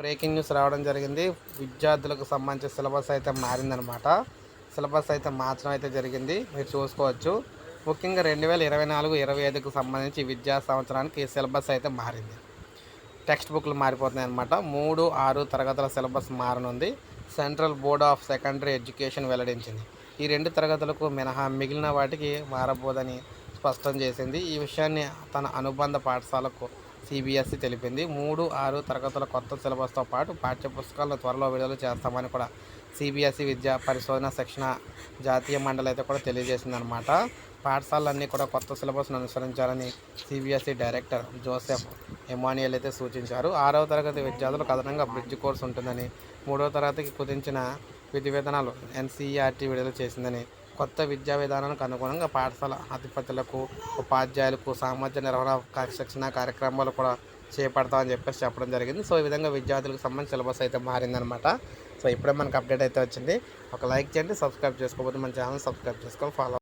Breaking news రావడం జరిగింది. విద్యార్థులకు సంబంధించిన సిలబస్ అయితే మారిందనమాట. సిలబస్ అయితే మార్చడం అయితే జరిగింది. మీరు చూసుకోవచ్చు. ముఖ్యంగా రెండు వేల ఇరవై నాలుగు ఇరవై ఐదుకు సంబంధించి విద్యా సంవత్సరానికి సిలబస్ అయితే మారింది. టెక్స్ట్ బుక్లు మారిపోతున్నాయి అనమాట మూడు ఆరు తరగతుల syllabus మారనుంది. Central board of secondary education వెల్లడించింది. ఈ రెండు తరగతులకు మినహా మిగిలిన వాటికి మారబోదని స్పష్టం చేసింది. ఈ విషయాన్ని తన అనుబంధ పాఠశాలకు సిబిఎస్ఈ తెలిపింది. మూడు ఆరు తరగతుల కొత్త సిలబస్తో పాటు పాఠ్యపుస్తకాలను త్వరలో విడుదల చేస్తామని కూడా సిబిఎస్ఈ విద్యా పరిశోధన శిక్షణ జాతీయ మండలి అయితే కూడా తెలియజేసిందనమాట పాఠశాలలన్నీ కూడా కొత్త సిలబస్ను అనుసరించాలని సిబిఎస్ఈ డైరెక్టర్ జోసెఫ్ ఎమానియల్ అయితే సూచించారు. ఆరవ తరగతి విద్యార్థులకు అదనంగా బ్రిడ్జ్ కోర్స్ ఉంటుందని మూడవ తరగతికి కుదించిన విధి విధానాలు ఎన్సీఆర్టీ విడుదల చేసిందని కొత్త విద్యా విధానానికి అనుగుణంగా పాఠశాల అధిపతులకు ఉపాధ్యాయులకు సామర్థ్య నిర్వహణ శిక్షణ కార్యక్రమాలు కూడా చేపడతామని చెప్పేసి చెప్పడం జరిగింది. సో ఈ విధంగా విద్యార్థులకు సంబంధించి సిలబస్ అయితే మారిందనమాట సో ఇప్పుడే మనకు అప్డేట్ అయితే వచ్చింది. ఒక లైక్ చేయండి సబ్స్క్రైబ్ చేసుకోకపోతే మన ఛానల్ సబ్స్క్రైబ్ చేసుకొని ఫాలో